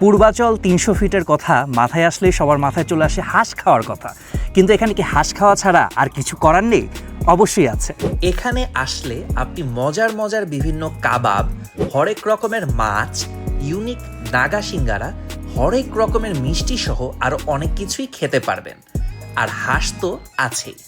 পূর্বাচল তিনশো ফিটের কথা মাথায় আসলে সবার মাথায় চলে আসে হাঁস খাওয়ার কথা। কিন্তু এখানে কি হাঁস খাওয়া ছাড়া আর কিছু করার নেই? অবশ্যই আছে। এখানে আসলে আপনি মজার মজার বিভিন্ন কাবাব, হরেক রকমের মাছ, ইউনিক নাগা সিঙ্গারা, হরেক রকমের মিষ্টি সহ আরও অনেক কিছুই খেতে পারবেন। আর হাঁস তো আছেই।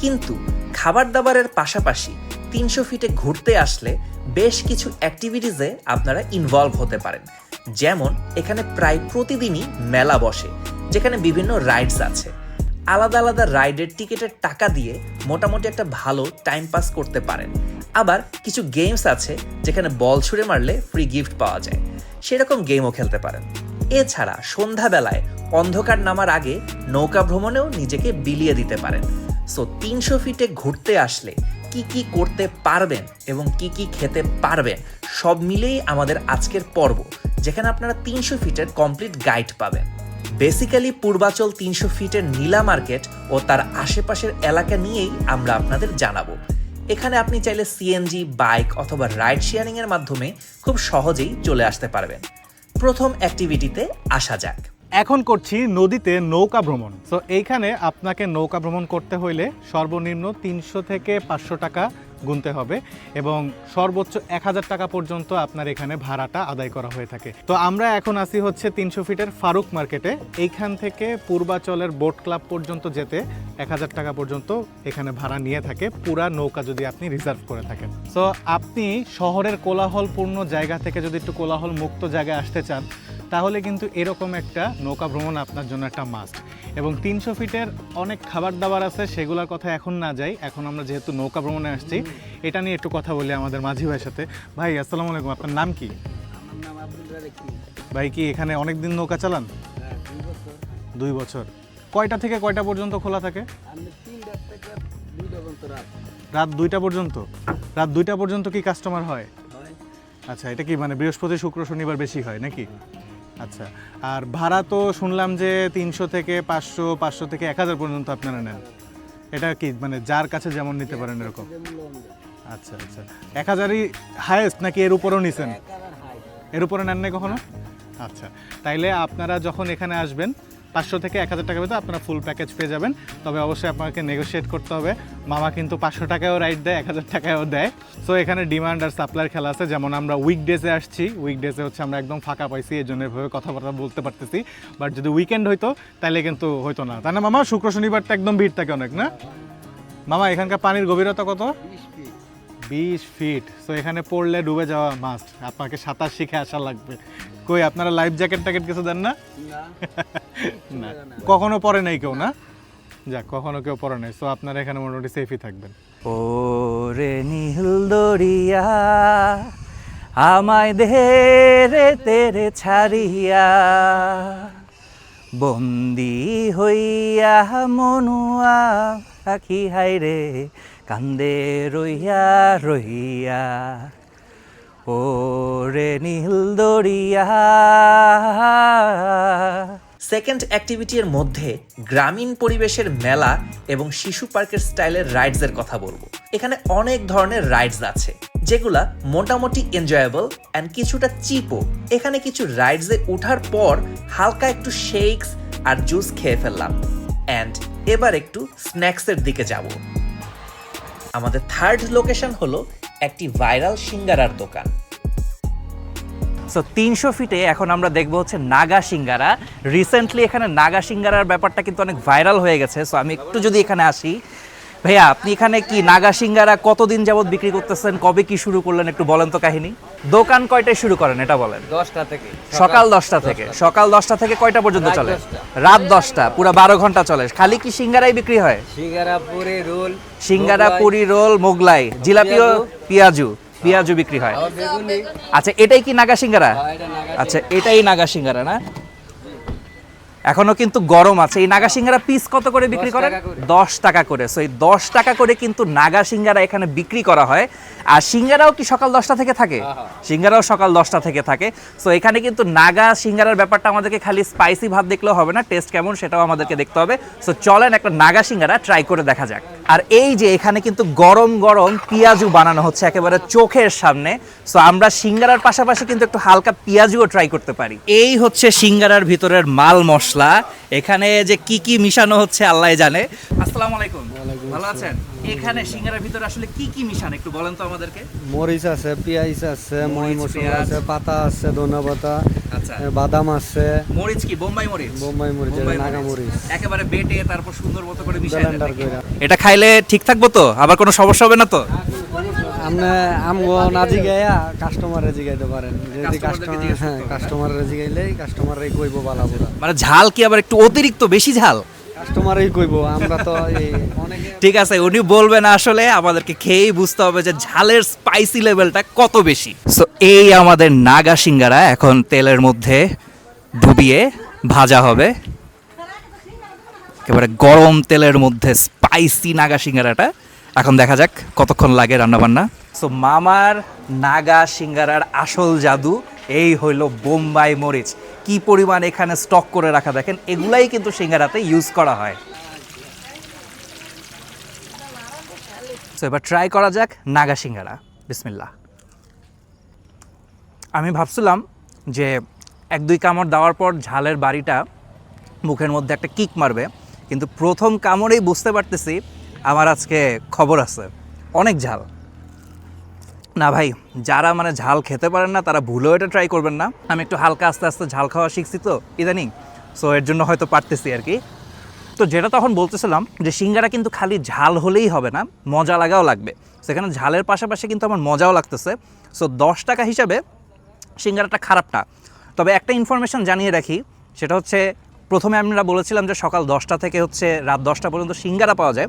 কিন্তু খাবার দাবারের পাশাপাশি তিনশো ফিটে ঘুরতে আসলে বেশ কিছু অ্যাক্টিভিটিসে আপনারা ইনভলভ হতে পারেন। যেমন এখানে প্রায় প্রতিদিনই মেলা বসে, যেখানে বিভিন্ন রাইডস আছে। আলাদা আলাদা রাইডের টিকিটের টাকা দিয়ে মোটামুটি একটা ভালো টাইম পাস করতে পারেন। আবার কিছু গেমস আছে যেখানে বল ছুঁড়ে মারলে ফ্রি গিফট পাওয়া যায়। সেরকম গেমও খেলতে পারেন। এছাড়া সন্ধ্যাবেলায় অন্ধকার নামার আগে নৌকা ভ্রমণেও নিজেকে বিলিয়ে দিতে পারেন। সো তিনশো ফিটে ঘুরতে আসলে কি কি করতে পারবেন এবং কি কি খেতে পারবেন, সব মিলেই আমাদের আজকের পর্ব। যেখানে আপনারা তিনশো ফিটের কমপ্লিট গাইড পাবেন। বেসিক্যালি পূর্বাচল তিনশো ফিটের নীলা মার্কেট ও তার আশেপাশের এলাকা নিয়েই আমরা আপনাদের জানাব। এখানে আপনি চাইলে সিএনজি বাইক অথবা রাইড শেয়ারিং এর মাধ্যমে খুব সহজেই চলে আসতে পারবেন। প্রথম অ্যাক্টিভিটিতে আসা যাক। এখন করছি নদীতে নৌকা ভ্রমণ। তো এইখানে আপনাকে নৌকা ভ্রমণ করতে হইলে সর্বনিম্ন তিনশো থেকে পাঁচশো টাকা গুনতে হবে এবং সর্বোচ্চ এক হাজার টাকা পর্যন্ত আপনার এখানে ভাড়াটা আদায় করা হয়ে থাকে। তো আমরা এখন আসি হচ্ছে তিনশো ফিটের ফারুক মার্কেটে। এইখান থেকে পূর্বাচলের বোট ক্লাব পর্যন্ত যেতে এক হাজার টাকা পর্যন্ত এখানে ভাড়া নিয়ে থাকে। পুরা নৌকা যদি আপনি রিজার্ভ করে থাকেন। তো আপনি শহরের কোলাহলপূর্ণ জায়গা থেকে যদি একটু কোলাহল মুক্ত জায়গায় আসতে চান তাহলে কিন্তু এরকম একটা নৌকা ভ্রমণ আপনার জন্য একটা মাস্ট এবং তিনশো ফিটের অনেক খাবার দাবার আছে সেগুলোর কথা এখন না যাই। এখন আমরা যেহেতু নৌকা ভ্রমণে আসছি এটা নিয়ে একটু কথা বলি আমাদের মাঝি ভাইয়ের সাথে। ভাই আসসালামু আলাইকুম আপনার নাম কি? ভাই কি এখানে অনেক দিন নৌকা চালান? হ্যাঁ দুই বছর। কয়টা থেকে কয়টা পর্যন্ত খোলা থাকে? রাত দুইটা পর্যন্ত? রাত দুইটা পর্যন্ত কি কাস্টমার হয়? হয়। আচ্ছা এটা কি মানে বৃহস্পতি শুক্র শনিবার বেশি হয় নাকি? আচ্ছা আর ভাড়া তো শুনলাম যে তিনশো থেকে পাঁচশো পাঁচশো থেকে এক হাজার পর্যন্ত আপনারা নেন। এটা কি মানে যার কাছে যেমন নিতে পারেন এরকম? আচ্ছা আচ্ছা। এক হাজারই হায়েস্ট নাকি এর উপরেও নিছেন? এর উপরে নেন নাই কখনো? আচ্ছা তাইলে আপনারা যখন এখানে আসবেন পাঁচশো থেকে এক হাজার টাকার ভিতরে আপনারা ফুল প্যাকেজ পেয়ে যাবেন। তবে অবশ্যই আপনাকে নেগোশিয়েট করতে হবে। মামা কিন্তু পাঁচশো টাকায়ও রাইড দেয়, এক হাজার টাকায়ও দেয়। সো এখানে ডিমান্ড আর সাপ্লাইয়ের খেলা আছে। যেমন আমরা উইকডেজে আসছি উইকডেজে হচ্ছে আমরা একদম ফাঁকা পাইছি, এই জন্য এভাবে কথাবার্তা বলতে পারতেছি। বাট যদি উইকেন্ড হইতো তাহলে কিন্তু হইতো না। তাই না, মামা? শুক্র শনিবারটা একদম ভিড় থাকে অনেক, না? মামা, এখানকার পানির গভীরতা কত? বিশ ফিট সো এখানে পড়লে ডুবে যাওয়া মাস্ট আপনাকে সাঁতার শিখে আসা লাগবে। কই আপনারা লাইফ জ্যাকেট ট্যাকেট কিছু দেন না? না। কখনো পরে নাই কেউ না? যাক কখনো কেউ পরে নাই। সো আপনারা এখানে মোটামুটি সেফই থাকবেন। ও রে নীল দরিয়া আমায় দে রে তেরে ছাড়িয়া। বন্দি হইয়া মনুয়া পাখি হাই রে। কান্দে রইয়া রইয়া ও রে নীল দরিয়া। সেকেন্ড অ্যাক্টিভিটির মধ্যে গ্রামীণ পরিবেশের মেলা এবং শিশু পার্কের স্টাইলের রাইডসের কথা বলব। এখানে অনেক ধরনের রাইডস আছে, যেগুলা মোটামুটি এনজয়েবল অ্যান্ড কিছুটা চিপও এখানে কিছু রাইডসে ওঠার পর হালকা একটু শেকস আর জুস খেয়ে ফেললাম। অ্যান্ড এবার একটু স্ন্যাক্সের দিকে যাব। আমাদের থার্ড লোকেশন হলো একটি ভাইরাল সিঙ্গারার দোকান। সো তিনশো ফিটে এখন আমরা দেখব হচ্ছে নাগা সিঙ্গারা। রিসেন্টলি এখানে নাগা সিঙ্গারার ব্যাপারটা কিন্তু অনেক ভাইরাল হয়ে গেছে। সো আমি একটু যদি এখানে আসি ভাইয়া আপনি এখানে কি নাগা সিঙ্গারা কতদিন যাবত বিক্রি করতেছেন? কবে কি শুরু করলেন? একটু বলেন তো কাহিনী। দোকান কয়টায় শুরু করেন? এটা বলেন। দশটা থেকে। সকাল দশটা থেকে। সকাল দশটা থেকে কয়টা পর্যন্ত চলে? রাত দশটা পুরো বারো ঘণ্টা চলে। খালি কি সিঙ্গারাই বিক্রি হয়? Singara puri roll singara puri roll Mughlai. জিলাপিও পিয়াজু। পিয়াজু। বিক্রি হয়। আচ্ছা এটাই কি নাগা সিঙ্গারা হ্যাঁ, আচ্ছা এটাই নাগা সিঙ্গারা না? এখনও কিন্তু গরম আছে। এই নাগা সিঙ্গারা পিস কত করে বিক্রি করে। দশ টাকা করে। সো এই দশ টাকা করে কিন্তু নাগা সিঙ্গারা এখানে বিক্রি করা হয়। আর সিঙ্গারাও কি সকাল দশটা থেকে থাকে? হ্যাঁ, হ্যাঁ। সিঙ্গারাও সকাল দশটা থেকে থাকে। সো এখানে কিন্তু নাগা সিঙ্গারার ব্যাপারটা আমাদেরকে খালি স্পাইসি ভাব দেখলেও হবে না। টেস্ট কেমন সেটাও আমাদেরকে দেখতে হবে। সো চলেন একটা নাগা সিঙ্গারা ট্রাই করে দেখা যাক। আর এই যে এখানে কিন্তু গরম গরম পেঁয়াজু বানানো হচ্ছে একেবারে চোখের সামনে। সো আমরা সিঙ্গারার পাশাপাশি কিন্তু একটু হালকা পেঁয়াজুও ট্রাই করতে পারি। এই হচ্ছে সিঙ্গারার ভিতরের মাল মশলা। এখানে যে কি কি মিশানো হচ্ছে আল্লাহ জানে। আসসালামু আলাইকুম। ভালো আছেন? এখানে সিঙ্গারার ভিতরে আসলে কি কি মিশান? একটু বলেন তো আমাদেরকে। মরিচ আছে পেঁয়াজ আছে মই মশলা। আছে পাতা আছে ধনে পাতা আচ্ছা। বাদাম আছে। মরিচ কি? বোম্বাই মরিচ? বোম্বাই মরিচ নাগা মরিচ। একেবারে বেটে তারপর সুন্দর মতো করে? কইরা। এটা খাইলে ঠিক থাকব তো? আবার কোনো সমস্যা হবে না তো? আপনি আমগো না জিগাইয়া কাস্টমারে জিগাইতে পারেন। যদি কাস্টমার হ্যাঁ কাস্টমারে জিগাইলেই কাস্টমারে কইবো বালা মানে ঝাল কি আবার একটু অতিরিক্ত বেশি ঝাল? কাস্টমারেই আমরা তো ঠিক আছে, উনি বলবেন আসলে, আমাদেরকে খেয়েই বুঝতে হবে যে ঝালের স্পাইসি লেভেলটা কত বেশি। সো এই আমাদের নাগা সিঙ্গারা এখন তেলের মধ্যে ডুবিয়ে ভাজা হবে। একেবারে গরম তেলের মধ্যে স্পাইসি নাগা সিঙ্গারাটা। এখন দেখা যাক কতক্ষণ লাগে রান্নাবান্না। সো মামার নাগা সিঙ্গারার আসল জাদু, এই হইল বোম্বাই মরিচ। কি পরিমাণ এখানে স্টক করে রাখা দেখেন, এগুলাই কিন্তু সিঙ্গারাতে ইউজ করা হয়। সো এবার ট্রাই করা যাক নাগা সিঙ্গারা। বিসমিল্লা আমি ভাবছিলাম যে এক দুই কামড় দেওয়ার পর ঝালের বাড়িটা মুখের মধ্যে একটা কিক মারবে, কিন্তু প্রথম কামড়েই বুঝতে পারতেছি আমার আজকে খবর আছে। অনেক ঝাল। না ভাই, যারা মানে ঝাল খেতে পারেন না, তারা ভুলেও এটা ট্রাই করবেন না। আমি একটু হালকা আস্তে আস্তে ঝাল খাওয়া শিখছি তো, ইদানিং। সো এর জন্য হয়তো পারতেছি আর কি। তো যেটা তখন বলতেছিলাম, যে সিঙ্গারা কিন্তু খালি ঝাল হলেই হবে না, মজা লাগাও লাগবে। সেখানে ঝালের পাশাপাশি কিন্তু আমার মজাও লাগতেছে। সো দশ টাকা হিসাবে সিঙ্গারাটা খারাপ না তবে একটা ইনফরমেশন জানিয়ে রাখি, সেটা হচ্ছে, প্রথমে আমরা বলেছিলাম যে সকাল দশটা থেকে হচ্ছে রাত দশটা পর্যন্ত সিঙ্গারা পাওয়া যায়।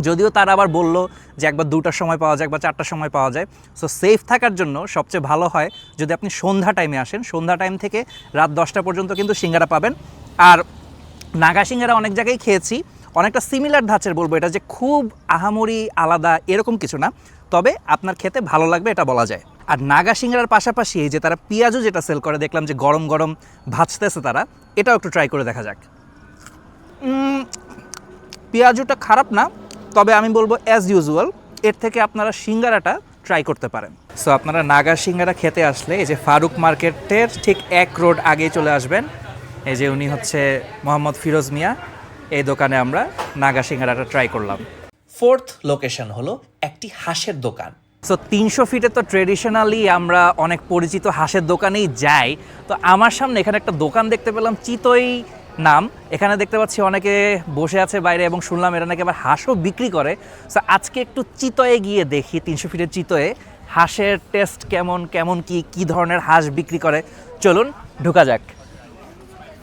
যদিও তারা আবার বলল যে একবার দুটার সময় পাওয়া যায় একবার চারটার সময় পাওয়া যায়। সো সেফ থাকার জন্য সবচেয়ে ভালো হয় যদি আপনি সন্ধ্যা টাইমে আসেন। সন্ধ্যা টাইম থেকে রাত দশটা পর্যন্ত কিন্তু সিঙ্গারা পাবেন। আর নাগা সিঙ্গারা অনেক জায়গায় খেয়েছি। অনেকটা সিমিলার ধাঁচের বলব এটা যে খুব আহামরি আলাদা এরকম কিছু না। তবে আপনার খেতে ভালো লাগবে এটা বলা যায়। আর নাগা সিঙ্গারার পাশাপাশি যে তারা পেঁয়াজও যেটা সেল করে, দেখলাম যে গরম গরম ভাজতেছে তারা। এটাও একটু ট্রাই করে দেখা যাক। পেঁয়াজুটা খারাপ না। তবে আমি বলব অ্যাজ ইউজুয়াল এর থেকে আপনারা সিঙ্গারাটা ট্রাই করতে পারেন। সো আপনারা নাগা সিঙ্গারা খেতে আসলে এই যে ফারুক মার্কেটের ঠিক এক রোড আগে চলে আসবেন। এই যে উনি হচ্ছে মোহাম্মদ ফিরোজ মিয়া এই দোকানে আমরা নাগা সিঙ্গারাটা ট্রাই করলাম। ফোর্থ লোকেশন হলো একটি হাঁসের দোকান। সো তিনশো ফিটে তো ট্রেডিশনালি আমরা অনেক পরিচিত হাঁসের দোকানেই যাই। তো আমার সামনে এখানে একটা দোকান দেখতে পেলাম চিতই নাম। এখানে দেখতে পাচ্ছি অনেকে বসে আছে বাইরে এবং শুনলাম এরা নাকি আবার হাঁসও বিক্রি করে। সো আজকে একটু চিতয়ে গিয়ে দেখি, তিনশো ফিটের চিতয়ে, হাঁসের টেস্ট কেমন কেমন কি কি ধরনের হাঁস বিক্রি করে। চলুন, ঢুকা যাক।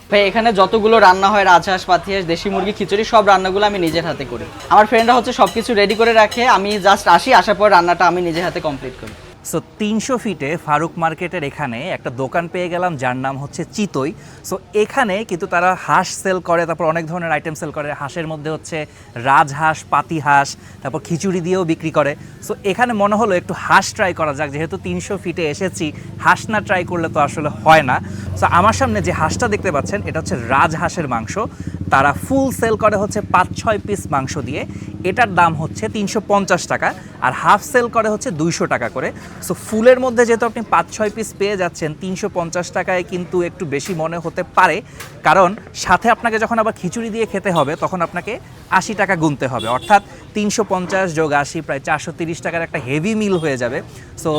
ভাই, এখানে যতগুলো রান্না হয়, রাজহাঁস, পাতিহাঁস, দেশি মুরগি, খিচুড়ি, সব রান্নাগুলো আমি নিজের হাতে করি। আমার ফ্রেন্ডরা হচ্ছে সব কিছু রেডি করে রাখে। আমি জাস্ট আসি, আসার পর রান্নাটা আমি নিজের হাতে কমপ্লিট করি। সো তিনশো ফিটে ফারুক মার্কেটের এখানে একটা দোকান পেয়ে গেলাম, যার নাম হচ্ছে চিতই। সো এখানে কিন্তু তারা হাঁস সেল করে, তারপর অনেক ধরনের আইটেম সেল করে। হাঁসের মধ্যে হচ্ছে রাজহাঁস পাতি হাঁস তারপর খিচুড়ি দিয়েও বিক্রি করে। সো এখানে মনে হলো একটু হাঁস ট্রাই করা যাক। যেহেতু তিনশো ফিটে এসেছি, হাঁস না ট্রাই করলে তো আসলে হয় না। সো আমার সামনে যে হাঁসটা দেখতে পাচ্ছেন, এটা হচ্ছে রাজহাঁসের মাংস। তারা ফুল সেল করে হচ্ছে পাঁচ, ছয় পিস মাংস দিয়ে। এটার দাম হচ্ছে তিনশো পঞ্চাশ টাকা আর হাফ সেল করে হচ্ছে দুইশো টাকা করে। সো ফুলের মধ্যে যেহেতু আপনি পাঁচ, ছয় পিস পেয়ে যাচ্ছেন, তিনশো পঞ্চাশ টাকায় কিন্তু একটু বেশি মনে হতে পারে। কারণ সাথে আপনাকে যখন আবার খিচুড়ি দিয়ে খেতে হবে, তখন আপনাকে আশি টাকা গুনতে হবে। অর্থাৎ তিনশো পঞ্চাশ যোগ আশি প্রায় চারশো তিরিশ টাকার একটা হেভি মিল হয়ে যাবে। সো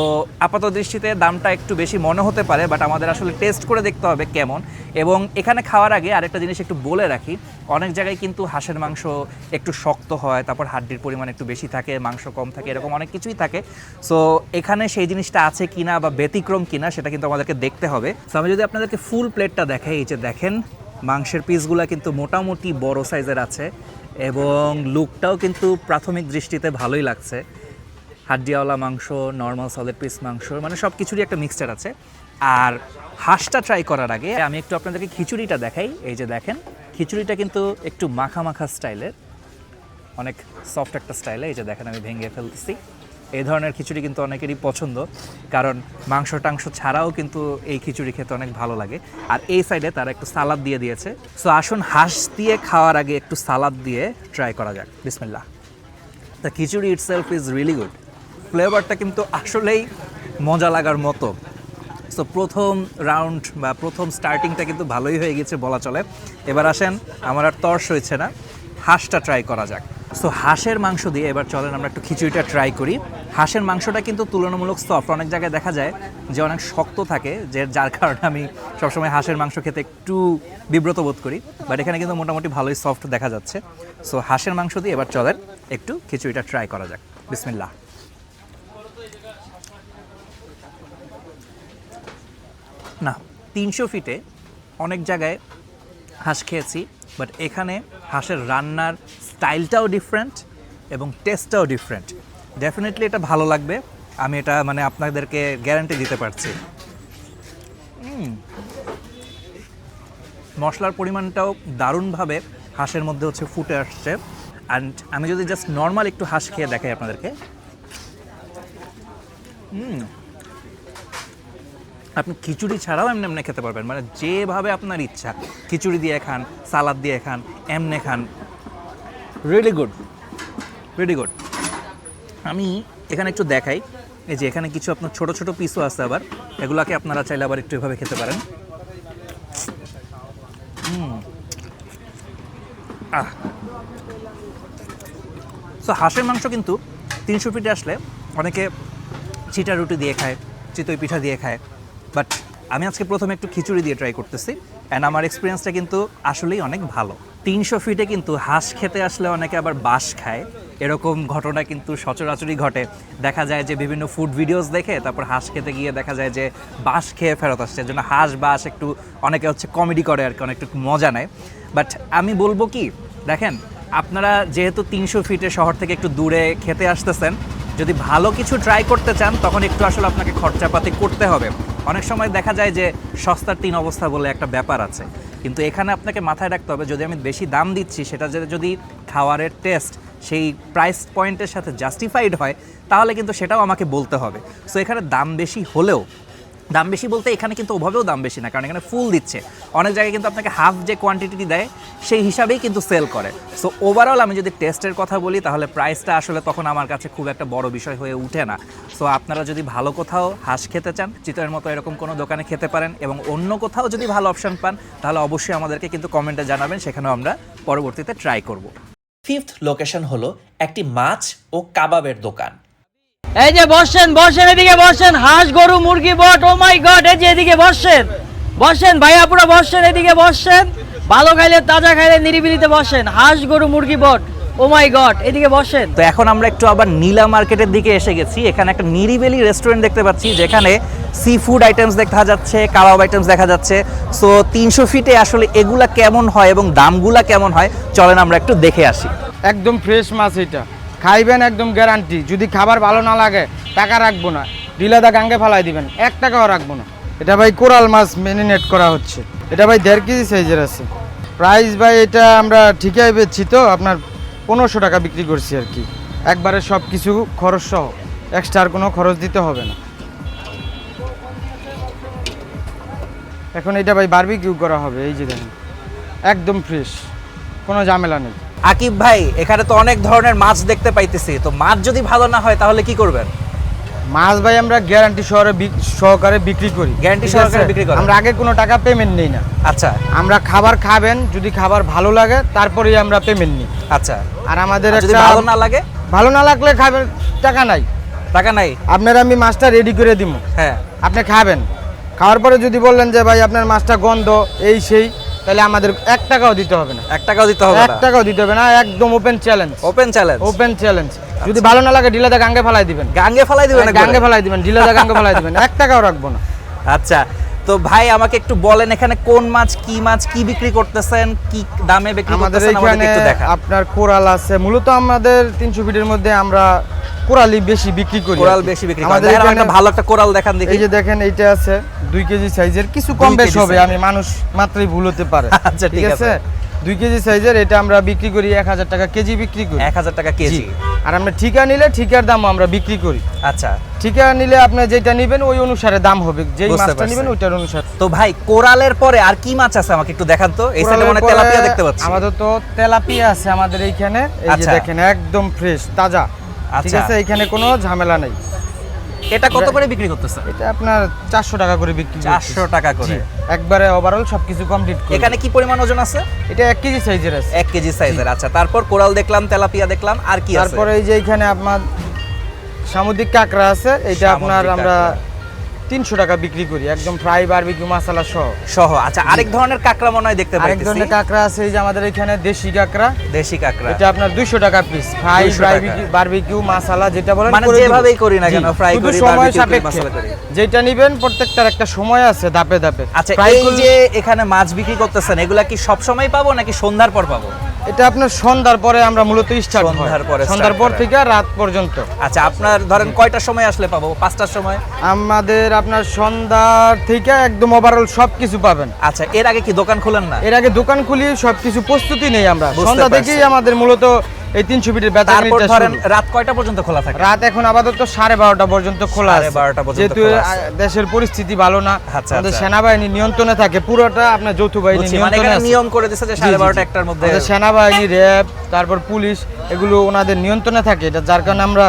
আপাত দৃষ্টিতে দামটা একটু বেশি মনে হতে পারে বাট আমাদের আসলে টেস্ট করে দেখতে হবে কেমন। এবং এখানে খাওয়ার আগে আরেকটা জিনিস একটু বলে রাখি অনেক জায়গায় কিন্তু হাঁসের মাংস একটু শক্ত হয়, তারপর হাড্ডির পরিমাণ একটু বেশি থাকে, মাংস কম থাকে, এরকম অনেক কিছুই থাকে। সো এখানে সেই জিনিসটা আছে কিনা বা ব্যতিক্রম কিনা সেটা কিন্তু আমাদেরকে দেখতে হবে। সো আমি যদি আপনাদেরকে ফুল প্লেটটা দেখাই, এই যে দেখেন, মাংসের পিসগুলো কিন্তু মোটামুটি বড় সাইজের আছে এবং লুকটাও কিন্তু প্রাথমিক দৃষ্টিতে ভালোই লাগছে। হাড্ডিওয়ালা মাংস নর্মাল সলিড পিস মাংস মানে সব কিছুরই একটা মিক্সচার আছে। আর হাঁসটা ট্রাই করার আগে আমি একটু আপনাদেরকে খিচুড়িটা দেখাই, এই যে দেখেন। খিচুড়িটা কিন্তু একটু মাখা মাখা স্টাইলের, অনেক সফট একটা স্টাইলে, এই যে দেখেন আমি ভেঙে ফেলতেছি। এই ধরনের খিচুড়ি কিন্তু অনেকেরই পছন্দ, কারণ মাংস টাংস ছাড়াও কিন্তু এই খিচুড়ি খেতে অনেক ভালো লাগে। আর এই সাইডে তারা একটু সালাদ দিয়ে দিয়েছে। সো আসুন হাঁস দিয়ে খাওয়ার আগে একটু সালাদ দিয়ে ট্রাই করা যাক। বিসমিল্লাহ। The khichuri itself is really good ফ্লেভারটা কিন্তু আসলেই মজা লাগার মতো। সো প্রথম রাউন্ড বা প্রথম স্টার্টিংটা কিন্তু ভালোই হয়ে গেছে বলা চলে। এবার আসেন, আমার আর তর্স হয়েছে না। হাঁসটা ট্রাই করা যাক। সো হাঁসের মাংস দিয়ে এবার চলেন আমরা একটু খিচুড়িটা ট্রাই করি। হাঁসের মাংসটা কিন্তু তুলনামূলক সফট অনেক জায়গায় দেখা যায় যে অনেক শক্ত থাকে, যে যার কারণে আমি সবসময় হাঁসের মাংস খেতে একটু বিব্রত বোধ করি। বাট এখানে কিন্তু মোটামুটি ভালোই সফট দেখা যাচ্ছে। সো হাঁসের মাংস দিয়ে এবার চলেন, একটু খিচুড়িটা ট্রাই করা যাক। বিসমিল্লাহ। না, তিনশো ফিটে অনেক জায়গায় হাঁস খেয়েছি বাট এখানে হাঁসের রান্নার স্টাইলটাও ডিফারেন্ট এবং টেস্টটাও ডিফারেন্ট ডেফিনেটলি এটা ভালো লাগবে, আমি এটা মানে আপনাদেরকে গ্যারান্টি দিতে পারছি। মশলার পরিমাণটাও দারুণভাবে হাঁসের মধ্যে হচ্ছে ফুটে আসছে। অ্যান্ড আমি যদি জাস্ট নর্মাল একটু হাঁস খেয়ে দেখাই আপনাদেরকে। হুম। আপনি খিচুড়ি ছাড়াও এমনি এমনি খেতে পারবেন। মানে যেভাবে আপনার ইচ্ছা। খিচুড়ি দিয়ে খান, সালাদ দিয়ে খান, এমনে খান। রিয়েলি গুড রিয়েলি গুড আমি এখানে একটু দেখাই। এই যে এখানে কিছু আপনার ছোট ছোট পিসও আছে আবার। এগুলাকে আপনারা চাইলে আবার একটু এভাবে খেতে পারেন। আহ। সো হাঁসের মাংস কিন্তু তিনশো ফিটে আসলে অনেকে চিটা রুটি দিয়ে খায়, চিতই পিঠা দিয়ে খায়। বাট আমি আজকে প্রথমে একটু খিচুড়ি দিয়ে ট্রাই করতেছি অ্যান্ড আমার এক্সপিরিয়েন্সটা কিন্তু আসলেই অনেক ভালো। তিনশো ফিটে কিন্তু হাঁস খেতে আসলে অনেকে আবার বাঁশ খায়। এরকম ঘটনা কিন্তু সচরাচরই ঘটে। দেখা যায় যে বিভিন্ন ফুড ভিডিওস দেখে, তারপর হাঁস খেতে গিয়ে দেখা যায় যে বাঁশ খেয়ে ফেরত আসছে। জন্য হাঁস বাঁশ একটু অনেকে হচ্ছে কমেডি করে আর কি অনেক মজা নেয়। বাট আমি বলব কি, দেখেন, আপনারা যেহেতু তিনশো ফিটে শহর থেকে একটু দূরে খেতে আসতেছেন, যদি ভালো কিছু ট্রাই করতে চান, তখন একটু আসলে আপনাকে খরচাপাতি করতে হবে। অনেক সময় দেখা যায় যে সস্তার তিন অবস্থা বলে একটা ব্যাপার আছে। কিন্তু এখানে আপনাকে মাথায় রাখতে হবে, যদি আমি বেশি দাম দিচ্ছি, সেটা যদি খাওয়ারের টেস্ট সেই প্রাইস পয়েন্টের সাথে জাস্টিফাইড হয়, তাহলে কিন্তু সেটাও আমাকে বলতে হবে। সো এখানে দাম বেশি হলেও দাম বেশি বলতে এখানে কিন্তু ওভাবেও দাম বেশি না, কারণ এখানে ফুল দিচ্ছে। অনেক জায়গায় কিন্তু আপনাকে হাফ যে কোয়ান্টিটি দেয়, সেই হিসাবেই কিন্তু সেল করে। সো ওভারঅল আমি যদি টেস্টের কথা বলি, তাহলে প্রাইসটা আসলে তখন আমার কাছে খুব একটা বড় বিষয় হয়ে ওঠে না। সো আপনারা যদি ভালো কোথাও হাঁস খেতে চান চিতয়ের মতো এরকম কোনো দোকানে খেতে পারেন, এবং অন্য কোথাও যদি ভালো অপশন পান, তাহলে অবশ্যই আমাদেরকে কিন্তু কমেন্টে জানাবেন, সেখানেও আমরা পরবর্তীতে ট্রাই করব। ফিফথ লোকেশন হলো একটি মাছ ও কাবাবের দোকান। এই যে বসেন বসেন এদিকে বসেন। হাঁস গরু মুরগি বট ও মাই গড এই যে এদিকে বসেন। বসেন ভাইয়া পুরো বসেন এদিকে বসেন। ভালো খাইলে তাজা খাইলে নিরিবিলিতে বসেন। হাঁস গরু মুরগি বট ও মাই গড এদিকে বসেন। তো এখন আমরা একটু আবার নীলা মার্কেটের দিকে এসে গেছি। এখানে একটা নিরিবেলি রেস্টুরেন্ট দেখতে পাচ্ছি যেখানে সি ফুড আইটেমস দেখা যাচ্ছে কাবাব আইটেমস দেখা যাচ্ছে। সো তিনশো ফিটে আসলে এগুলা কেমন হয় এবং দামগুলা কেমন হয়? চলেন আমরা একটু দেখে আসি। একদম ফ্রেশ মাছ এটা। খাইবেন একদম গ্যারান্টি যদি খাবার ভালো না লাগে, টাকা রাখব না। ডিলাদা গাঙ্গে ফালাই দিবেন। এক টাকাও রাখব না। এটা ভাই কোরাল মাছ মেরিনেট করা হচ্ছে। এটা ভাই দেড় কেজি সাইজের আছে। প্রাইস ভাই এটা আমরা ঠিকই বেচছি তো, আপনার পনেরোশো টাকা বিক্রি করছি আর কি। একবারে সব কিছু খরচ সহ। এক্সট্রা কোনো খরচ দিতে হবে না। এখন এটা ভাই বারবিকিউ করা হবে, এই যে দেখেন। একদম ফ্রেশ কোনো ঝামেলা নেই। আকিব ভাই এখানে তো অনেক ধরনের মাছ দেখতে পাইতেছি। তো মাছ যদি ভালো না হয় তাহলে কি করবেন? মাছ ভাই আমরা গ্যারান্টি সহকারে সহকারে বিক্রি করি। গ্যারান্টি সহকারে বিক্রি করি আমরা আগে কোনো টাকা পেমেন্ট নেই না। আচ্ছা। আমরা খাবার খাবেন যদি খাবার ভালো লাগে তারপরেই আমরা পেমেন্ট নিই। আচ্ছা। আর আমাদের যদি ভালো না লাগে? ভালো না লাগলে খাবেন টাকা নাই। টাকা নাই? আপনার আমি মাছটা রেডি করে দিব হ্যাঁ। আপনি খাবেন। খাওয়ার পরে যদি বললেন যে ভাই আপনার মাছটা গন্ধ এই সেই তাহলে আমাদের এক টাকাও দিতে হবে না। এক টাকাও দিতে হবে এক টাকাও দিতে হবে না একদম open challenge open challenge open challenge যদি ভালো না লাগে ডিলাদা গাঙ্গে ফেলাই দিবেন। গাঙ্গে ফেলাই দিবেন গাঙ্গে? ফেলাই দিবেন ডিলাদা গাঙ্গে ফেলাই দিবেন। এক টাকাও রাখব না। আচ্ছা। তো ভাই আমাকে একটু বলেন এখানে কোন মাছ কি মাছ কি বিক্রি করতেছেন কি দামে বিক্রি আমাদের করতেছেন এখানে একটু দেখা আপনার কোরাল আছে। মূলত আমাদের তিনশো ফিটের মধ্যে আমরা কোরালি বেশি বিক্রি করি কোরাল বেশি বিক্রি করেন। আমাদের এখানে একটা ভালো একটা কোরাল দেখান দেখি। এই যে দেখেন এইটা আছে দুই কেজি সাইজের। কিছু কম বেশ হবে আমি মানুষ মাত্রই ভুল হতে পারে। আচ্ছা, ঠিক আছে। দুই কেজি সাইজের এটা আমরা বিক্রি করি এক হাজার টাকা কেজি বিক্রি করি। এক হাজার টাকা কেজি। আর আমরা ঠিকা নিলে ঠিকার দাম আমরা বিক্রি করি। আচ্ছা। ঠিকা নিলে আপনি যেটা নেবেন ওই অনুসারে দাম হবে। যেই মাছটা নেবেন ওইটার অনুসারে। তো ভাই কোরালের পরে আর কি মাছ আছে আমাকে একটু দেখান তো? এই সাইডে মনে তেলাপিয়া দেখতে পাচ্ছি। আমাদের তো তেলাপিয়া আছে আমাদের এইখানে। এই যে আচ্ছা। দেখেন একদম ফ্রেশ তাজা। ঠিক আচ্ছা। আছে এখানে কোনো ঝামেলা নেই। এটা কত করে বিক্রি করতেছে? এটা আপনার চারশো টাকা করে বিক্রি করতেছি। চারশো টাকা করে। একবারে ওভারঅল সবকিছু কমপ্লিট করে। এখানে কি পরিমাণ ওজন আছে? এটা এক কেজি সাইজের আছে। এক কেজি সাইজের আচ্ছা তারপর কোরাল দেখলাম তেলাপিয়া দেখলাম আর কি আছে? তারপরে এই যে এখানে আপনার সামুদ্রিক কাঁকড়া আছে এটা আপনার আমরা। তিনশো টাকা বিক্রি করি একদম ফ্রাই বারবিকিউ মশলা সহ। সহ আচ্ছা আরেক ধরনের কাঁকড়া মনে হয় দেখতে আরেক ধরনের কাঁকড়া আছে এই যে আমাদের এখানে দেশি কাঁকড়া। দেশি কাঁকড়া। এটা আপনার দুইশো টাকা পিস ফ্রাই 200 টাকা। বারবিকিউ মশলা যেটা বলেন মানে যেভাবেই করি না কেন, ফ্রাই করি, সময় সাপেক্ষে। মশলা করি। যেটা নিবেন প্রত্যেকটার একটা সময় আছে ধাপে ধাপে। আচ্ছা এই যে এখানে মাছ বিক্রি করতেছেন এগুলা কি সব সময় পাবো নাকি সন্ধ্যার পর পাবো? এটা আপনার সন্ধ্যার পরে আমরা মূলত স্টার্ট সন্ধ্যার পরে সন্ধ্যার পর থেকে রাত পর্যন্ত। আচ্ছা আপনার ধরেন কয়টার সময় আসলে পাবো? পাঁচটার সময়? আমাদের আপনার সন্ধ্যার থেকে একদম ওভারঅল সব কিছু পাবেন। আচ্ছা এর আগে কি দোকান খোলেন না? এর আগে দোকান খুলি সবকিছু প্রস্তুতি নেই আমরা। সন্ধ্যা। থেকেই আমাদের মূলত এই তিনশো ফিটের তারপর ধরেন রাত কয়টা পর্যন্ত খোলা থাকে রাত এখন আপাতত সাড়ে বারোটা পর্যন্ত খোলা আছে বারোটা পর্যন্ত যেহেতু দেশের পরিস্থিতি ভালো না আচ্ছা, আমাদের আচ্ছা। সেনাবাহিনী নিয়ন্ত্রণে থাকে পুরোটা আপনার যৌথ বাহিনী মানে নিয়ন্ত্রণে আছে। নিয়ম করে দিয়েছে যে জি, সাড়ে জি, বারোটা জি। একটার মধ্যে সেনাবাহিনী র্যাব তারপর পুলিশ এগুলো ওনাদের নিয়ন্ত্রণে থাকে এটা যার কারণে আমরা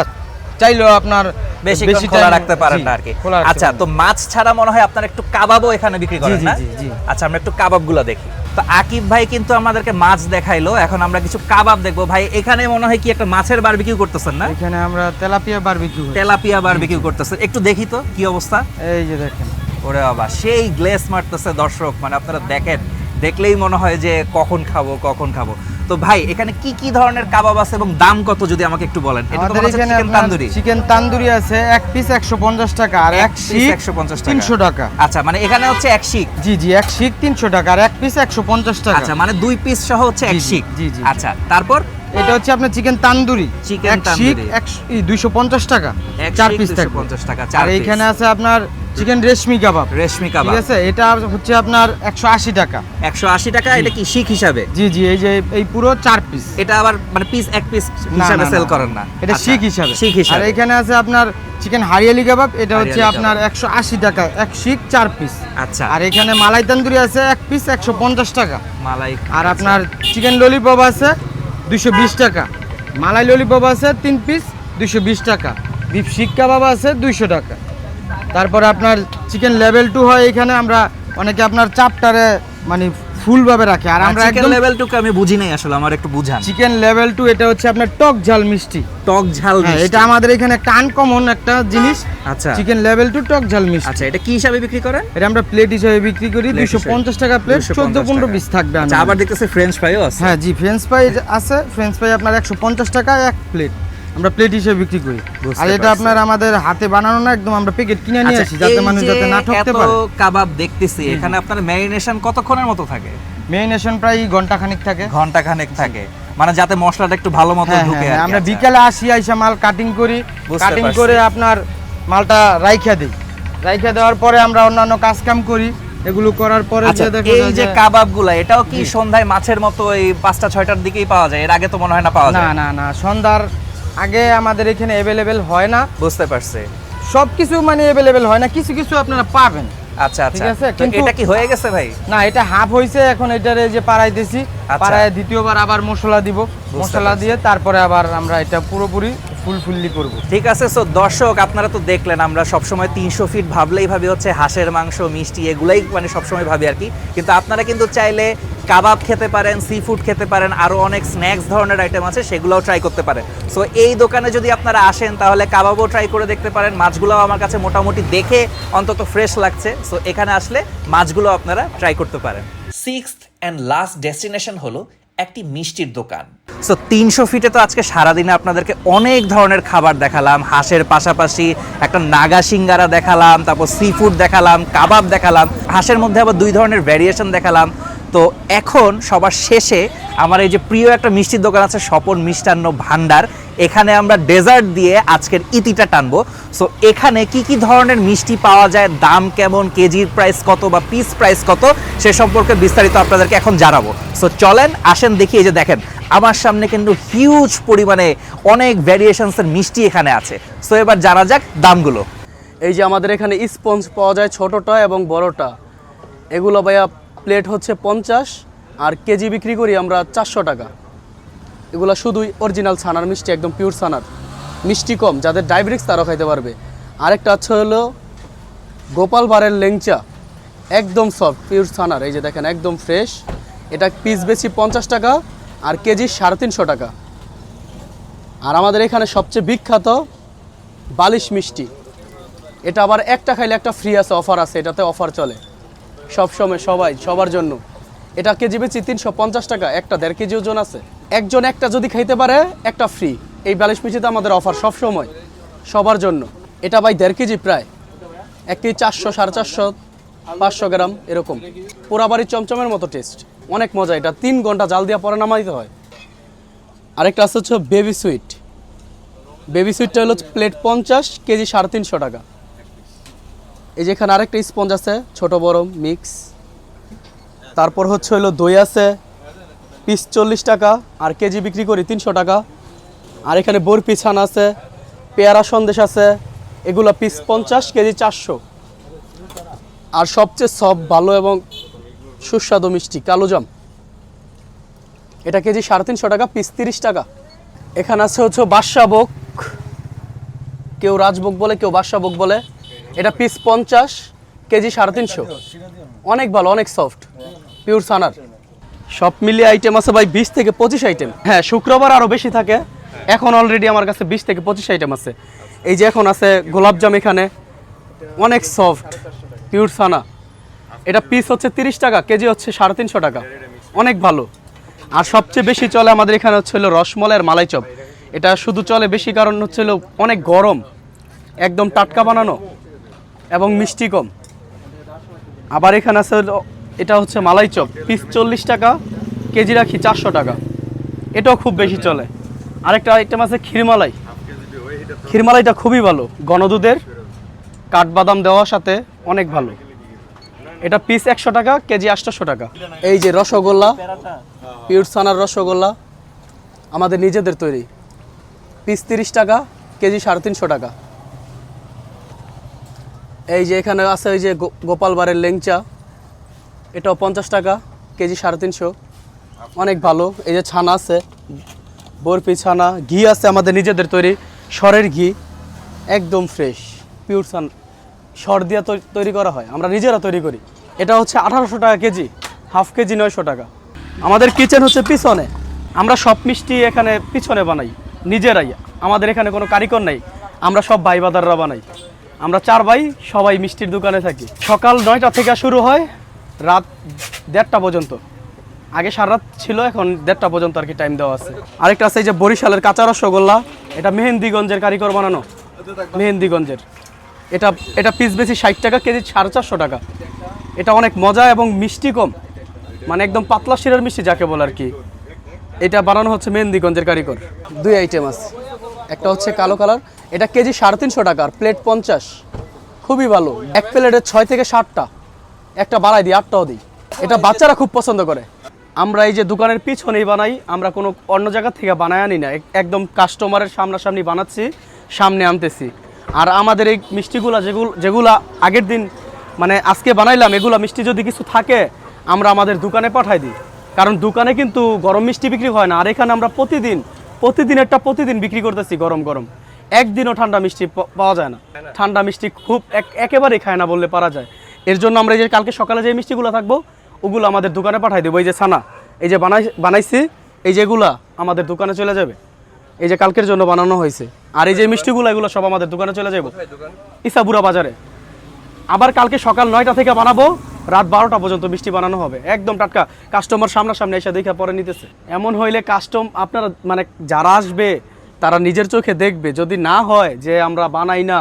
চাইলেও আপনার বেশিক্ষণ খোলা রাখতে পারেন না আর কি। আচ্ছা তো মাছ ছাড়া মনে হয় আপনার একটু কাবাবও এখানে বিক্রি করেন না। আচ্ছা আমরা একটু কাবাবগুলো দেখি। তো আকিব ভাই কিন্তু আমাদেরকে মাছ দেখাইলো এখন আমরা কিছু কাবাব দেখব। ভাই এখানে মনে হয় কি একটা মাছের বারবিকিউ করতেছেন না? এখানে আমরা তেলাপিয়া বারবিকিউ তেলাপিয়া বারবিকিউ করতেছেন। একটু দেখি তো কি অবস্থা? এই যে দেখেন। ওরে বাবা সেই গ্লেস মারতেছে দর্শক মানে আপনারা দেখেন দেখলেই মনে হয় যে কখন খাব কখন খাব। তো ভাই এখানে কি কি ধরনের কাবাব আছে এবং দাম কত যদি আমাকে একটু বলেন? এটা তো চিকেন তান্দুরি। চিকেন তান্দুরি আছে এক পিস একশো পঞ্চাশ টাকা আর এক শিখ একশো পঞ্চাশ টাকা। তিনশো টাকা। আচ্ছা মানে এখানে হচ্ছে এক শিক জি জি এক শিক তিনশো টাকা আর এক পিস একশো পঞ্চাশ টাকা। আচ্ছা মানে দুই পিস সহ হচ্ছে এক শিক জি, জি। আচ্ছা তারপর? এটা হচ্ছে আপনার চিকেন তান্দুরি। শিক তান্দুরি। দুইশো পঞ্চাশ টাকা। চার পিস থাকবে। 250 টাকা, আর চার piece। এইখানে আছে আপনার চিকেন রেশমি কাবাব। রেশমি কাবাব। ঠিক আছে? এটা হচ্ছে আপনার একশো আশি টাকা। একশো আশি টাকা এটা কি শিক হিসাবে? জি জি এই যে এই পুরো চার পিস এটা আবার মানে পিস এক পিস হিসাবে সেল করেন না। এটা আচ্ছা, শিক হিসাবে। শিক আর হিসাবে এখানে আছে আপনার চিকেন হারিয়ালি কাবাব। এটা হচ্ছে আপনার একশো আশি টাকা এক শিক চার পিস আচ্ছা। আর এখানে মালাই তান্দুরি আছে এক পিস একশো পঞ্চাশ টাকা। মালাই আর আপনার চিকেন ললিপপ আছে দুশো টাকা। মালাই ললিপপ আছে তিন পিস দুশো টাকা। বিফ শিক্ষা বাবা আছে দুইশো টাকা। তারপরে আপনার চিকেন লেভেল টু হয় এখানে, আমরা অনেকে আপনার চাপটারে মানে ফুলভাবে রাখে। আর আমরা একদম লেভেল টুকু আমি বুঝি নাই আসলে আমার একটু বুঝান। চিকেন লেভেল টু এটা হচ্ছে আপনার টক ঝাল মিষ্টি। টক ঝাল হ্যাঁ মিষ্টি। এটা আমাদের এখানে একটা আনকমন একটা জিনিস। আচ্ছা। চিকেন লেভেল টু টক ঝাল মিষ্টি। আচ্ছা এটা কি হিসাবে বিক্রি করেন? এটা আমরা প্লেট হিসাবে বিক্রি করি Plate দুশো হিসেবে। পঞ্চাশ টাকা প্লেট 250 চোদ্দ পনেরো পিস থাকবে আচ্ছা আবার দেখতেছি ফ্রেঞ্চ ফ্রাইও আছে। হ্যাঁ জি ফ্রেঞ্চ ফ্রাই আছে ফ্রেঞ্চ ফ্রাই আপনার একশো পঞ্চাশ টাকা এক প্লেট আমরা প্লেট হিসেবে বিক্রি করি। আর এটা আপনার আমাদের হাতে বানানো না একদম আমরা প্যাকেট কিনে নিয়ে আচ্ছা আসি যাতে মানুষ যাতে না ঠকতে পারে। কাবাব দেখতেছি এখানে আপনার ম্যারিনেশন কতক্ষণের মতো থাকে? মেরিনেশন প্রায় ঘণ্টা খানিক থাকে। ঘণ্টা খানেক থাকে। মানে যাতে মশলাটা একটু ভালো মতো হ্যাঁ, ঢুকে হ্যাঁ, আমরা আচ্ছা। বিকালে আসি আইসা মাল কাটিং করি। কাটিং করে আপনার মালটা রাইখা দিই। রাইখা দেওয়ার পরে আমরা অন্যান্য কাজ কাম করি। এগুলো করার পরে আচ্ছা যে দেখা এই যে কাবাবগুলা এটাও কি সন্ধ্যায় মাছের মতো এই পাঁচটা ছয়টার দিকেই পাওয়া যায়? এর আগে তো মনে হয় না পাওয়া যায়। না না না সন্ধ্যার আগে আমাদের এখানে অ্যাভেলেবেল হয় না। বুঝতে পারছি। সব কিছু মানে অ্যাভেলেবেল হয় না কিছু কিছু আপনারা পাবেন। আচ্ছা আচ্ছা। আছে, কিন্তু- এটা কি হয়ে গেছে ভাই? না এটা হাফ হয়েছে এখন এটারে যে পাড়াইতেছি দিছি। পাড়ায় দ্বিতীয়বার আবার মশলা দিব। মশলা দিয়ে তারপরে আবার আমরা এটা পুরোপুরি ফুলফুল্লি করব। ঠিক আছে সো দর্শক আপনারা তো দেখলেন আমরা সবসময় তিনশো ফিট ভাবলেই ভাবি হচ্ছে হাঁসের মাংস মিষ্টি এগুলাই মানে সবসময় ভাবি আর কি। কিন্তু আপনারা কিন্তু চাইলে কাবাব খেতে পারেন সি ফুড খেতে পারেন আরও অনেক স্ন্যাক্স ধরনের আইটেম আছে সেগুলোও ট্রাই করতে পারেন। সো এই দোকানে যদি আপনারা আসেন তাহলে কাবাবও ট্রাই করে দেখতে পারেন। মাছগুলোও আমার কাছে মোটামুটি দেখে অন্তত ফ্রেশ লাগছে। সো এখানে আসলে মাছগুলো আপনারা ট্রাই করতে পারেন। সিক্সথ অ্যান্ড লাস্ট ডেস্টিনেশন হলো একটি মিষ্টির দোকান। সো তিনশো ফিটে তো আজকে সারাদিনে আপনাদেরকে অনেক ধরনের খাবার দেখালাম। হাঁসের পাশাপাশি একটা নাগা সিঙ্গারা দেখালাম, তারপর সি ফুড দেখালাম, কাবাব দেখালাম। হাঁসের মধ্যে আবার দুই ধরনের ভ্যারিয়েশন দেখালাম। তো এখন সবার শেষে আমার এই যে প্রিয় একটা মিষ্টির দোকান আছে স্বপন মিষ্টান্ন ভান্ডার। এখানে আমরা ডেজার্ট দিয়ে আজকের ইতিটা টানবো। সো এখানে কি কি ধরনের মিষ্টি পাওয়া যায়, দাম কেমন, কেজির প্রাইস কত বা পিস প্রাইস কত, সে সম্পর্কে বিস্তারিত আপনাদেরকে এখন জানাব। সো চলেন, আসেন, দেখি এই যে দেখেন, আমার সামনে কিন্তু হিউজ পরিমাণে অনেক ভ্যারিয়েশনসের মিষ্টি এখানে আছে। সো এবার জানা যাক দামগুলো। এই যে আমাদের এখানে স্পঞ্জ পাওয়া যায় ছোটটা এবং বড়টা। এগুলো ভাইয়া প্লেট হচ্ছে পঞ্চাশ, আর কেজি বিক্রি করি আমরা চারশো টাকা। এগুলো শুধুই অরিজিনাল ছানার মিষ্টি, একদম পিওর ছানার। মিষ্টি কম, যাদের ডায়াবেটিক্স তারাও খাইতে পারবে। আরেকটা হচ্ছে হলো গোপাল বারের লেংচা, একদম সফট পিওর ছানার। এই যে দেখেন, একদম ফ্রেশ এটা পিস বেশি পঞ্চাশ টাকা, আর কেজি সাড়ে তিনশো টাকা। আর আমাদের এখানে সবচেয়ে বিখ্যাত বালিশ মিষ্টি। এটা আবার একটা খাইলে একটা ফ্রি আছে অফার আছে, এটাতে অফার চলে। সব সময় সবাই, সবার জন্য। এটা কেজি বেচি তিনশো পঞ্চাশ টাকা, একটা দেড় কেজি ওজন আছে। একজন একটা যদি খাইতে পারে, একটা ফ্রি এই বালিশ মিষ্টিতে আমাদের অফার সব সময় সবার জন্য। এটা ভাই দেড় কেজি প্রায়। এক কেজি চারশো, সাড়ে চারশো, পাঁচশো গ্রাম, এরকম। পোড়াবাড়ির চমচমের মতো টেস্ট অনেক মজা এটা। তিন ঘণ্টা জাল দেওয়া পরে নামাইতে হয়। আরেকটা আছে হচ্ছে বেবি সুইট বেবি সুইটটা হলো প্লেট পঞ্চাশ, কেজি সাড়ে তিনশো টাকা। এই যেখানে আরেকটা স্পঞ্জ আছে, ছোট, বড় মিক্স তারপর হচ্ছে হলো দই আছে পিস চল্লিশ টাকা, আর কেজি বিক্রি করি তিনশো টাকা। আর এখানে বরফি ছান আছে, পেয়ারা সন্দেশ আছে, এগুলো পিস পঞ্চাশ, কেজি চারশো। আর সবচেয়ে সব ভালো এবং সুস্বাদু মিষ্টি কালোজাম এটা কেজি সাড়ে তিনশো টাকা পিস তিরিশ টাকা। এখানে আছে হচ্ছে বাদশাভোগ কেউ রাজভোগ বলে, কেউ বাদশাভোগ বলে। এটা পিস পঞ্চাশ কেজি সাড়ে তিনশো। অনেক ভালো অনেক সফট পিওর সানার সব মিলিয়ে আইটেম আছে ভাই বিশ থেকে পঁচিশ আইটেম হ্যাঁ শুক্রবার আরও বেশি থাকে। এখন অলরেডি আমার কাছে বিশ থেকে পঁচিশ আইটেম আছে। এই যে এখন আছে গোলাপজাম এখানে। অনেক সফট পিওর সানা এটা পিস হচ্ছে তিরিশ টাকা কেজি হচ্ছে সাড়ে তিনশো টাকা। অনেক ভালো। আর সবচেয়ে বেশি চলে আমাদের এখানে হচ্ছে হলো রসমলাইয়ের মালাই চপ এটা শুধু চলে বেশি কারণ হচ্ছে অনেক গরম। একদম টাটকা বানানো। এবং মিষ্টি কম আবার এখানে আছে এটা হচ্ছে মালাই চপ। পিস চল্লিশ টাকা, কেজি রাখি চারশো টাকা। এটাও খুব বেশি চলে। আরেকটা আইটেম আছে ক্ষীরমালাই। ক্ষীরমালাইটা খুবই ভালো। গণদুধের কাঠবাদাম দেওয়ার সাথে অনেক ভালো। এটা পিস একশো টাকা, কেজি আটশোশো টাকা। এই যে রসগোল্লা, পিওর সানার রসগোল্লা, আমাদের নিজেদের তৈরি। পিস তিরিশ টাকা, কেজি সাড়ে তিনশো টাকা। এই যে এখানে আছে ওই যে গোপালবারের লেংচা। এটাও পঞ্চাশ টাকা, কেজি সাড়ে তিনশো। অনেক ভালো। এই যে ছানা আছে, বরফি ছানা, ঘি আছে আমাদের নিজেদের তৈরি, সরের ঘি, একদম ফ্রেশ পিওর সান সর দিয়ে তৈরি করা হয়। আমরা নিজেরা তৈরি করি। এটা হচ্ছে আঠারোশো টাকা কেজি, হাফ কেজি নয়শো টাকা। আমাদের কিচেন হচ্ছে পিছনে। আমরা সব মিষ্টি এখানে পিছনে বানাই, নিজেরাই। আমাদের এখানে কোনো কারিগর নেই। আমরা সব ভাই বাদাররা বানাই। আমরা চার ভাই সবাই মিষ্টির দোকানে থাকি। সকাল নয়টা থেকে শুরু হয়, রাত দেড়টা পর্যন্ত। আগে সারা রাত ছিল, এখন দেড়টা পর্যন্ত আর কি টাইম দেওয়া আছে। আরেকটা আছে এই যে বরিশালের কাঁচা রসগোল্লা, এটা মেহেন্দিগঞ্জের কারিগর বানানো। মেহেন্দিগঞ্জের। এটা এটা পিস বেশি ষাট টাকা, কেজি সাড়ে চারশো টাকা। এটা অনেক মজা এবং মিষ্টি কম। মানে একদম পাতলা শিরার মিষ্টি যাকে বলে আর কি। এটা বানানো হচ্ছে মেহেন্দিগঞ্জের কারিগর। দুই আইটেম আছে। একটা হচ্ছে কালো কালার এটা কেজি সাড়ে তিনশো টাকার প্লেট পঞ্চাশ। খুবই ভালো। এক প্লেটের ছয় থেকে সাতটা। একটা বাড়াই দিই, আটটাও দিই। এটা বাচ্চারা খুব পছন্দ করে। আমরা এই যে দোকানের পিছনেই বানাই, আমরা কোনো অন্য জায়গা থেকে বানায় আনি না। একদম কাস্টমারের সামনাসামনি বানাচ্ছি, সামনে আনতেছি। আর আমাদের এই মিষ্টিগুলা যেগুলো যেগুলা আগের দিন মানে আজকে বানাইলাম, এগুলা মিষ্টি যদি কিছু থাকে, আমরা আমাদের দোকানে পাঠাই দিই। কারণ দোকানে কিন্তু গরম মিষ্টি বিক্রি হয় না। আর এখানে আমরা প্রতিদিন প্রতিদিন একটা প্রতিদিন বিক্রি করতেছি গরম গরম। একদিনও ঠান্ডা মিষ্টি পাওয়া যায় না। ঠান্ডা মিষ্টি খুব এক- একেবারেই খায় না বললে পারা যায়। এর জন্য আমরা এই যে কালকে সকালে যে মিষ্টিগুলো থাকব ওগুলো আমাদের দোকানে পাঠাই দেবো। এই যে ছানা এই যে বানাই বানাইছি এই যেগুলা আমাদের দোকানে চলে যাবে। এই যে কালকের জন্য বানানো হয়েছে। আর এই যে মিষ্টিগুলো এগুলো সব আমাদের দোকানে চলে যাব। ইসাবুরা বাজারে। আবার কালকে সকাল নয়টা থেকে বানাবো। রাত বারোটা পর্যন্ত মিষ্টি বানানো হবে। একদম টাটকা। কাস্টমার সামনাসামনি এসে দেখে পরে নিতেছে। এমন হইলে কাস্টম আপনারা মানে যারা আসবে তারা নিজের চোখে দেখবে। যদি না হয় যে আমরা বানাই না,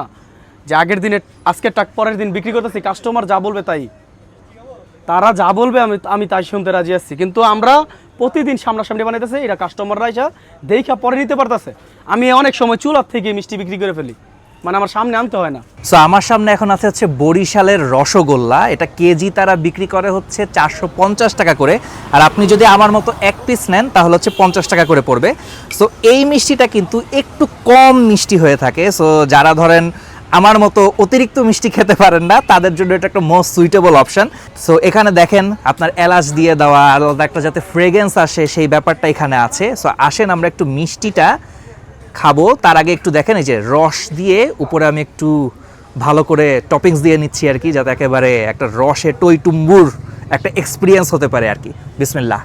যে আগের দিনে, আজকে টাক পরের দিন বিক্রি করতেছি কাস্টমার যা বলবে তাই। তারা যা বলবে, আমি আমি তাই শুনতে রাজি আছি। কিন্তু আমরা প্রতিদিন সামনাসামনি বানাইতেছে এটা কাস্টমাররা এসে দেখা পরে নিতে পারতেছে। আমি অনেক সময় চুলার থেকে মিষ্টি বিক্রি করে ফেলি। মানে আমার সামনে আনতে হয় না। সো আমার সামনে এখন আছে হচ্ছে বরিশালের রসগোল্লা। এটা কেজি তারা বিক্রি করে হচ্ছে চারশো পঞ্চাশ টাকা করে। আর আপনি যদি আমার মতো এক পিস নেন, তাহলে হচ্ছে পঞ্চাশ টাকা করে পড়বে। সো এই মিষ্টিটা কিন্তু একটু কম মিষ্টি হয়ে থাকে। সো যারা ধরেন আমার মতো অতিরিক্ত মিষ্টি খেতে পারেন না, তাদের জন্য এটা একটা মোস্ট সুইটেবল অপশন সো এখানে দেখেন আপনার এলাচ দিয়ে দেওয়া, আলাদা একটা যাতে ফ্রেগেন্স আসে, সেই ব্যাপারটা এখানে আছে। সো আসেন আমরা একটু মিষ্টিটা খাব। তার আগে একটু দেখেন, এই যে রস দিয়ে উপরে আমি একটু ভালো করে টপিংস দিয়ে নিচ্ছি আর কি, যাতে একেবারে একটা রসে টই টুম্বুর একটা এক্সপিরিয়েন্স হতে পারে আর কি। বিসমিল্লাহ।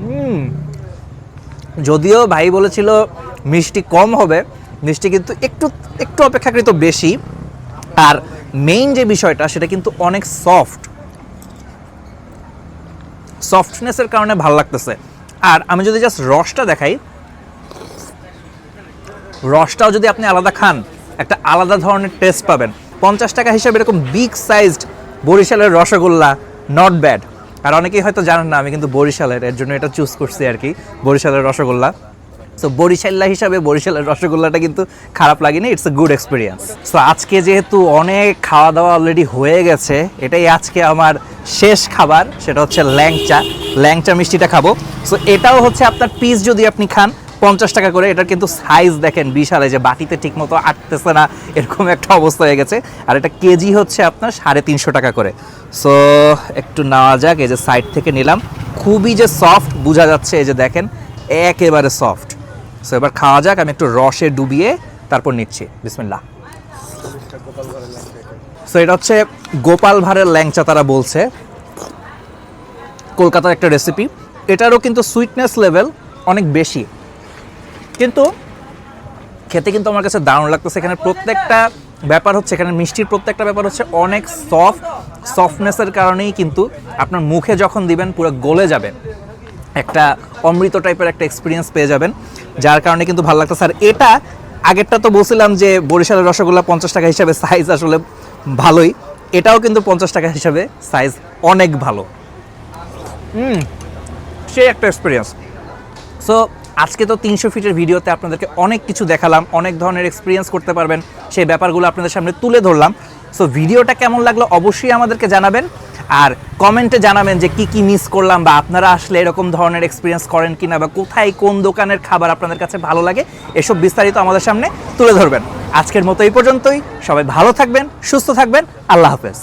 হুম। যদিও ভাই বলেছিল মিষ্টি কম হবে, মিষ্টি কিন্তু একটু একটু অপেক্ষাকৃত বেশি। আর মেইন যে বিষয়টা, সেটা কিন্তু অনেক সফট সফটনেসের কারণে ভালো লাগতেছে। আর আমি যদি জাস্ট রসটা দেখাই রসটাও যদি আপনি আলাদা খান, একটা আলাদা ধরনের টেস্ট পাবেন। পঞ্চাশ টাকা হিসাবে এরকম বিগ সাইজড বরিশালের রসগোল্লা নট ব্যাড আর অনেকেই হয়তো জানেন না, আমি কিন্তু বরিশালের, এর জন্য এটা চুজ করছি আর কি, বরিশালের রসগোল্লা। সো বরিশাল্লা হিসাবে বরিশালের রসগোল্লাটা কিন্তু খারাপ লাগেনি it's a good experience so আজকে যেহেতু অনেক খাওয়া দাওয়া অলরেডি হয়ে গেছে, এটাই আজকে আমার শেষ খাবার, সেটা হচ্ছে ল্যাংচা। ল্যাংচা মিষ্টিটা খাব। সো এটাও হচ্ছে আপনার পিস যদি আপনি খান পঞ্চাশ টাকা করে, এটার কিন্তু সাইজ দেখেন বিশাল যে বাটিতে ঠিক মতো আটতেছে না, এরকম একটা অবস্থা হয়ে গেছে। আর এটা কেজি হচ্ছে আপনার সাড়ে তিনশো টাকা করে। সো একটু নেওয়া যাক, এই যে সাইড থেকে নিলাম। খুবই যে সফট বোঝা যাচ্ছে এই যে দেখেন, একেবারে সফট সো এবার খাওয়া যাক, আমি একটু রসে ডুবিয়ে তারপর নিচ্ছি। বিসমিল্লাহ। সো এটা হচ্ছে গোপাল ভাঁড়ের ল্যাংচা, তারা বলছে। কলকাতার একটা রেসিপি এটারও কিন্তু সুইটনেস লেভেল অনেক বেশি। কিন্তু খেতে কিন্তু আমার কাছে দারুণ লাগতেছে। এখানে প্রত্যেকটা ব্যাপার হচ্ছে এখানে মিষ্টির প্রত্যেকটা ব্যাপার হচ্ছে অনেক সফট সফটনেসের কারণেই কিন্তু আপনার মুখে যখন দিবেন পুরো গলে যাবে। একটা অমৃত টাইপের একটা এক্সপিরিয়েন্স পেয়ে যাবেন যার কারণে কিন্তু ভালো লাগতেছে। আর এটা আগেরটা তো বলছিলাম যে বরিশালের রসগোল্লা পঞ্চাশ টাকা হিসাবে সাইজ আসলে ভালোই। এটাও কিন্তু পঞ্চাশ টাকা হিসাবে সাইজ অনেক ভালো। হুম সে একটা এক্সপিরিয়েন্স সো আজকে তো তিনশো ফিটের ভিডিওতে আপনাদেরকে অনেক কিছু দেখালাম, অনেক ধরনের এক্সপিরিয়েন্স করতে পারবেন। সেই ব্যাপারগুলো আপনাদের সামনে তুলে ধরলাম। সো ভিডিওটা কেমন লাগল অবশ্যই আমাদেরকে জানাবেন। আর কমেন্টে জানাবেন যে কি কি মিস করলাম বা আপনারা আসলে এরকম ধরনের এক্সপিরিয়েন্স করেন কিনা বা কোথায় কোন দোকানের খাবার আপনাদের কাছে ভালো লাগে, এসব বিস্তারিত আমাদের সামনে তুলে ধরবেন। আজকের মতো এই পর্যন্তই। সবাই ভালো থাকবেন, সুস্থ থাকবেন। আল্লাহ হাফেজ।